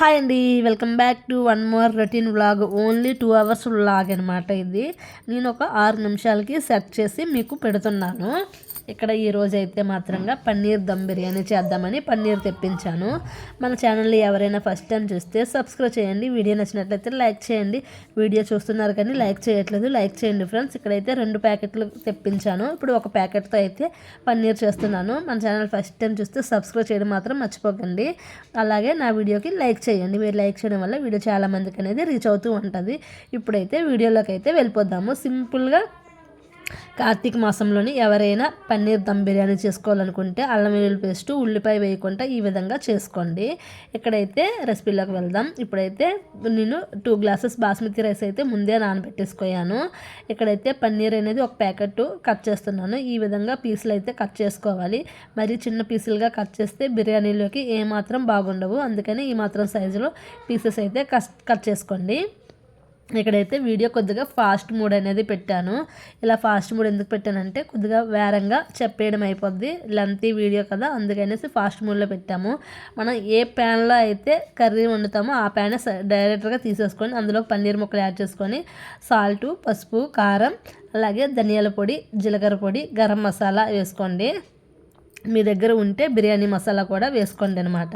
Hi అండి welcome back to one more routine vlog. Only two hours vlog అనమాట ఇది. నేను ఒక ఆరు నిమిషాలకి సెట్ చేసి మీకు పెడుతున్నాను. ఇక్కడ ఈ రోజు అయితే మాత్రంగా పన్నీర్ దమ్ బిర్యానీ చేద్దామని పన్నీర్ తెప్పించాను. మన ఛానల్ని ఎవరైనా ఫస్ట్ టైం చూస్తే సబ్స్క్రైబ్ చేయండి. వీడియో నచ్చినట్లయితే లైక్ చేయండి. వీడియో చూస్తున్నారు కానీ లైక్ చేయట్లేదు. లైక్ చేయండి ఫ్రెండ్స్. ఇక్కడైతే రెండు ప్యాకెట్లు తెప్పించాను. ఇప్పుడు ఒక ప్యాకెట్తో అయితే పన్నీర్ చేస్తున్నాను. మన ఛానల్ ఫస్ట్ టైం చూస్తే సబ్స్క్రైబ్ చేయడం మాత్రం మర్చిపోకండి. అలాగే నా వీడియోకి లైక్ చేయండి. మీరు లైక్ చేయడం వల్ల వీడియో చాలా మందికి అనేది రీచ్ అవుతూ ఉంటుంది. ఇప్పుడైతే వీడియోలోకి అయితే వెళ్ళిపోదాము. సింపుల్గా కార్తీక మాసంలోని ఎవరైనా పన్నీర్ దమ్ బిర్యానీ చేసుకోవాలనుకుంటే అల్లం వెల్లుల్లి పేస్ట్ ఉల్లిపాయ వేయకుండా ఈ విధంగా చేసుకోండి. ఇక్కడైతే రెసిపీలోకి వెళ్దాం. ఇప్పుడైతే నేను టూ గ్లాసెస్ బాస్మతి రైస్ అయితే ముందే నానబెట్టేసుకోయాను ఇక్కడైతే పన్నీర్ అనేది ఒక ప్యాకెట్ కట్ చేస్తున్నాను. ఈ విధంగా పీసులు అయితే కట్ చేసుకోవాలి. మరి చిన్న పీసులుగా కట్ చేస్తే బిర్యానీలోకి ఏమాత్రం బాగుండవు. అందుకని ఈ మాత్రం సైజులో పీసెస్ అయితే కట్ చేసుకోండి. ఇక్కడైతే వీడియో కొద్దిగా ఫాస్ట్ మూడ్ అనేది పెట్టాను. ఇలా ఫాస్ట్ మూడ్ ఎందుకు పెట్టానంటే కొద్దిగా వేరంగా చెప్పేయడం అయిపోద్ది. లెంతీ వీడియో కదా అందుకనేసి ఫాస్ట్ మూడ్లో పెట్టాము. మనం ఏ ప్యాన్లో అయితే కర్రీ వండుతామో ఆ ప్యాన్ డైరెక్ట్గా తీసేసుకొని అందులో పన్నీర్ ముక్కలు యాడ్ చేసుకొని సాల్టు పసుపు కారం అలాగే ధనియాల పొడి జీలకర్ర పొడి గరం మసాలా వేసుకోండి. మీ దగ్గర ఉంటే బిర్యానీ మసాలా కూడా వేసుకోండి అనమాట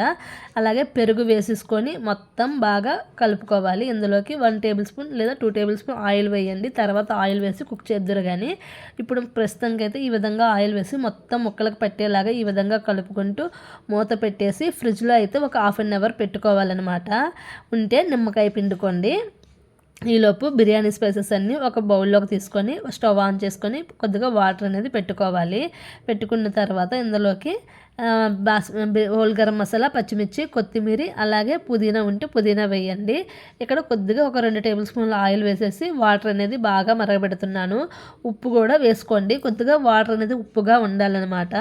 అలాగే పెరుగు వేసేసుకొని మొత్తం బాగా కలుపుకోవాలి. ఇందులోకి వన్ టేబుల్ స్పూన్ లేదా టూ టేబుల్ స్పూన్ ఆయిల్ వేయండి. తర్వాత ఆయిల్ వేసి కుక్ చేద్దరు కానీ ఇప్పుడు ప్రస్తుతానికి అయితే ఈ విధంగా ఆయిల్ వేసి మొత్తం ముక్కలకు పట్టేలాగా ఈ విధంగా కలుపుకుంటూ మూత పెట్టేసి ఫ్రిడ్జ్లో అయితే ఒక హాఫ్ అన్ అవర్ పెట్టుకోవాలన్నమాట. ఉంటే నిమ్మకాయ పిండుకోండి. ఈలోపు బిర్యానీ స్పైసెస్ అన్నీ ఒక బౌల్లోకి తీసుకొని స్టవ్ ఆన్ చేసుకొని కొద్దిగా వాటర్ అనేది పెట్టుకోవాలి. పెట్టుకున్న తర్వాత ఇందులోకి బాస్ హోల్ గరం మసాలా పచ్చిమిర్చి కొత్తిమీర అలాగే పుదీనా ఉంటే పుదీనా వేయండి. ఇక్కడ కొద్దిగా ఒక రెండు టేబుల్ స్పూన్ల ఆయిల్ వేసేసి వాటర్ అనేది బాగా మరగబెడుతున్నాను. ఉప్పు కూడా వేసుకోండి. కొద్దిగా వాటర్ అనేది ఉప్పుగా ఉండాలన్నమాట.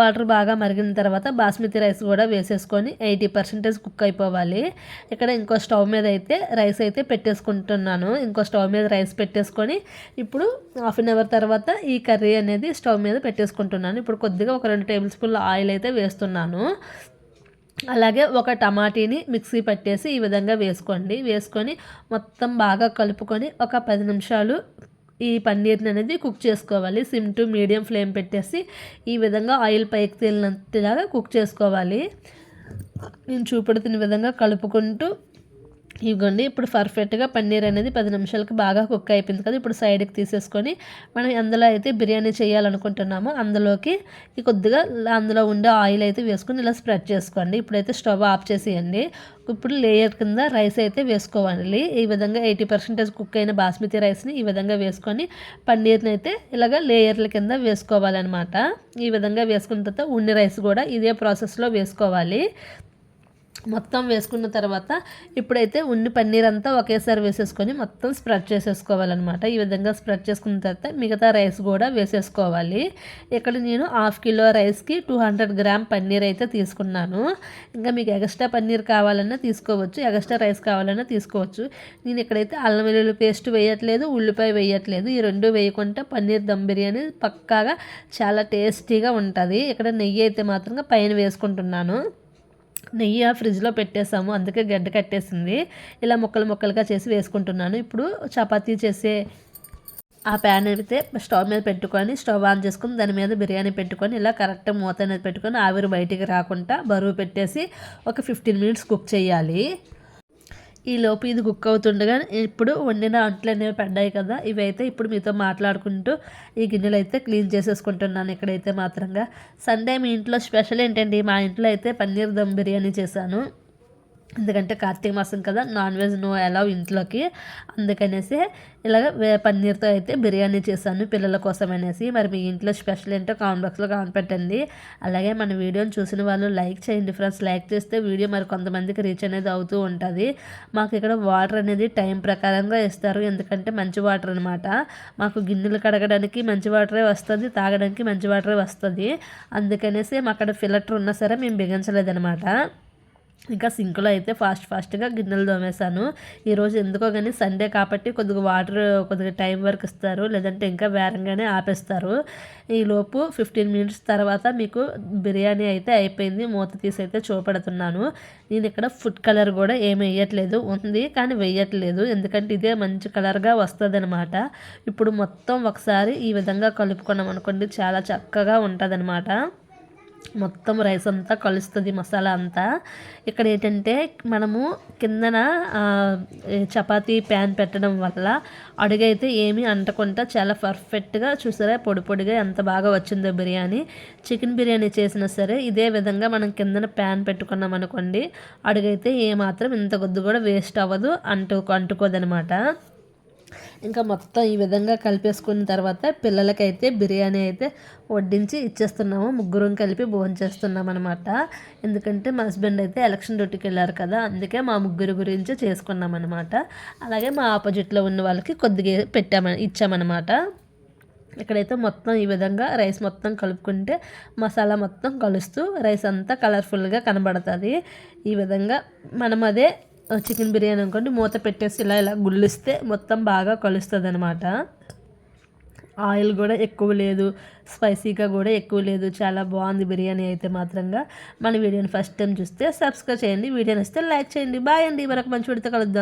వాటర్ బాగా మరిగిన తర్వాత బాస్మతి రైస్ కూడా వేసేసుకొని ఎయిటీ పర్సెంటేజ్ కుక్ అయిపోవాలి. ఇక్కడ ఇంకో స్టవ్ మీద అయితే రైస్ అయితే పెట్టేసుకుంటున్నాను. ఇంకో స్టవ్ మీద రైస్ పెట్టేసుకొని ఇప్పుడు హాఫ్ అన్ అవర్ తర్వాత ఈ కర్రీ అనేది స్టవ్ మీద పెట్టేసుకుంటున్నాను. ఇప్పుడు కొద్దిగా ఒక రెండు టేబుల్ స్పూన్ల ఆయిల్ అయితే వేస్తున్నాను. అలాగే ఒక టమాటీని మిక్సీ పట్టేసి ఈ విధంగా వేసుకోండి. వేసుకొని మొత్తం బాగా కలుపుకొని ఒక పది నిమిషాలు ఈ పన్నీర్ని అనేది కుక్ చేసుకోవాలి. సిమ్ టు మీడియం ఫ్లేమ్ పెట్టేసి ఈ విధంగా ఆయిల్ పైకి తేలినంతలాగా కుక్ చేసుకోవాలి. నేను చూపెడుతున్న విధంగా కలుపుకుంటూ ఇవ్వండి. ఇప్పుడు పర్ఫెక్ట్గా పన్నీర్ అనేది పది నిమిషాలకి బాగా కుక్ అయిపోయింది కదా ఇప్పుడు సైడ్కి తీసేసుకొని మనం అందులో అయితే బిర్యానీ చేయాలనుకుంటున్నామో అందులోకి కొద్దిగా అందులో ఉండే ఆయిల్ అయితే వేసుకొని ఇలా స్ప్రెడ్ చేసుకోండి. ఇప్పుడైతే స్టవ్ ఆఫ్ చేసేయండి. ఇప్పుడు లేయర్ కింద రైస్ అయితే వేసుకోవాలి. ఈ విధంగా ఎయిటీ పర్సెంటేజ్ కుక్ అయిన బాస్మతి రైస్ని ఈ విధంగా వేసుకొని పన్నీర్ని అయితే ఇలాగ లేయర్ల కింద వేసుకోవాలన్నమాట. ఈ విధంగా వేసుకున్న తర్వాత ఉన్ని రైస్ కూడా ఇదే ప్రాసెస్లో వేసుకోవాలి. మొత్తం వేసుకున్న తర్వాత ఇప్పుడైతే ఉన్ని పన్నీర్ అంతా ఒకేసారి వేసేసుకొని మొత్తం స్ప్రెడ్ చేసేసుకోవాలన్నమాట. ఈ విధంగా స్ప్రెడ్ చేసుకున్న తర్వాత మిగతా రైస్ కూడా వేసేసుకోవాలి. ఇక్కడ నేను హాఫ్ కిలో రైస్కి టూ హండ్రెడ్ గ్రామ్ పన్నీర్ అయితే తీసుకున్నాను. ఇంకా మీకు ఎగస్ట్రా పన్నీర్ కావాలన్నా తీసుకోవచ్చు ఎగస్ట్రా రైస్ కావాలన్నా తీసుకోవచ్చు. నేను ఇక్కడైతే అల్లం వెల్లుల్లి పేస్ట్ వేయట్లేదు ఉల్లిపాయ వేయట్లేదు. ఈ రెండు వేయకుండా పన్నీర్ దమ్ బిర్యానీ పక్కాగా చాలా టేస్టీగా ఉంటుంది. ఇక్కడ నెయ్యి అయితే మాత్రంగా పైన వేసుకుంటున్నాను. నెయ్యి ఫ్రిడ్జ్లో పెట్టేసాము. అందుకే గడ్డ కట్టేసింది. ఇలా ముక్కలు ముక్కలుగా చేసి వేసుకుంటున్నాను. ఇప్పుడు చపాతీ చేసే ఆ ప్యాన్ అయితే స్టవ్ మీద పెట్టుకొని స్టవ్ ఆన్ చేసుకుని దాని మీద బిర్యానీ పెట్టుకొని ఇలా కరెక్ట్ మూత అనేది పెట్టుకొని ఆవిరి బయటికి రాకుండా బరువు పెట్టేసి ఒక ఫిఫ్టీన్ మినిట్స్ కుక్ చేయాలి. ఈ లోపు ఇది కుక్ అవుతుండగా ఇప్పుడు వండిన అంట్లు అనేవి పడ్డాయి కదా ఇవైతే ఇప్పుడు మీతో మాట్లాడుకుంటూ ఈ గిన్నెలు అయితే క్లీన్ చేసేసుకుంటున్నాను ఇక్కడైతే మాత్రంగా. సండే మీ ఇంట్లో స్పెషల్ ఏంటండి? మా ఇంట్లో అయితే పన్నీర్ దమ్ బిర్యానీ చేశాను. ఎందుకంటే కార్తీక మాసం కదా నాన్ వెజ్ నో అలౌ ఇంట్లోకి. అందుకనేసి ఇలాగ పన్నీర్తో అయితే బిర్యానీ చేశాను పిల్లల కోసం అనేసి మరి మీ ఇంట్లో స్పెషల్ ఏంటో కామెంట్ బాక్స్లో కామెంట్ పెట్టండి. అలాగే మన వీడియోని చూసిన వాళ్ళు లైక్ చేయండి ఫ్రెండ్స్. లైక్ చేస్తే వీడియో మరి కొంతమందికి రీచ్ అనేది అవుతూ ఉంటుంది. మాకు ఇక్కడ వాటర్ అనేది టైం ప్రకారంగా ఇస్తారు. ఎందుకంటే మంచి వాటర్ అనమాట మాకు గిన్నెలు కడగడానికి మంచి వాటరే వస్తుంది తాగడానికి మంచి వాటరే వస్తుంది. అందుకనేసి మాకు అక్కడ ఫిల్టర్ ఉన్నా సరే మేము బిగించలేదనమాట ఇంకా సింక్లో అయితే ఫాస్ట్ ఫాస్ట్గా గిన్నెలు తోమేశాను. ఈరోజు ఎందుకో కానీ సండే కాబట్టి కొద్దిగా వాటర్ కొద్దిగా టైం వరకు ఇస్తారు. లేదంటే ఇంకా వేరంగానే ఆపేస్తారు. ఈలోపు ఫిఫ్టీన్ మినిట్స్ తర్వాత మీకు బిర్యానీ అయితే అయిపోయింది. మూత తీసి అయితే చూపెడుతున్నాను. నేను ఇక్కడ ఫుడ్ కలర్ కూడా ఏమి వేయట్లేదు. ఉంది కానీ వేయట్లేదు. ఎందుకంటే ఇదే మంచి కలర్గా వస్తుంది అనమాట ఇప్పుడు మొత్తం ఒకసారి ఈ విధంగా కలుపుకున్నాం అనుకోండి చాలా చక్కగా ఉంటుంది మొత్తం రైస్ అంతా కలుస్తుంది మసాలా అంతా. ఇక్కడ ఏంటంటే మనము కిందన చపాతీ ప్యాన్ పెట్టడం వల్ల అడుగైతే ఏమీ అంటకుండా చాలా పర్ఫెక్ట్గా చూసారా? పొడి పొడిగా ఎంత బాగా వచ్చిందో బిర్యానీ. చికెన్ బిర్యానీ చేసినా సరే ఇదే విధంగా మనం కిందన ప్యాన్ పెట్టుకున్నాం అనుకోండి అడుగైతే ఏమాత్రం ఇంత కొద్ది కూడా వేస్ట్ అవ్వదు అంటు అంటుకోదనమాట. ఇంకా మొత్తం ఈ విధంగా కలిపేసుకున్న తర్వాత పిల్లలకైతే బిర్యానీ అయితే వడ్డించి ఇచ్చేస్తున్నాము. ముగ్గురం కలిపి భోజనం చేస్తున్నాం అనమాట ఎందుకంటే మా హస్బెండ్ అయితే ఎలక్షన్ డ్యూటీకి వెళ్ళారు కదా అందుకే మా ముగ్గురు గురించి చేసుకున్నాం అనమాట అలాగే మా ఆపోజిట్లో ఉన్న వాళ్ళకి కొద్దిగా పెట్టామని ఇచ్చామన్నమాట. ఇక్కడైతే మొత్తం ఈ విధంగా రైస్ మొత్తం కలుపుకుంటే మసాలా మొత్తం కలుస్తూ రైస్ అంతా కలర్ఫుల్గా కనబడుతుంది. ఈ విధంగా మనం అదే చికెన్ బిర్యానీ అనుకోండి మూత పెట్టేసి ఇలా ఇలా గుల్లిస్తే మొత్తం బాగా కలుస్తుంది అనమాట ఆయిల్ కూడా ఎక్కువ లేదు స్పైసీగా కూడా ఎక్కువ లేదు చాలా బాగుంది బిర్యానీ అయితే మాత్రంగా. మన వీడియోని ఫస్ట్ టైం చూస్తే సబ్స్క్రైబ్ చేయండి వీడియోని వస్తే లైక్ చేయండి. బాయ్ అండి మరొక మంచి విడితే కలుద్దాం.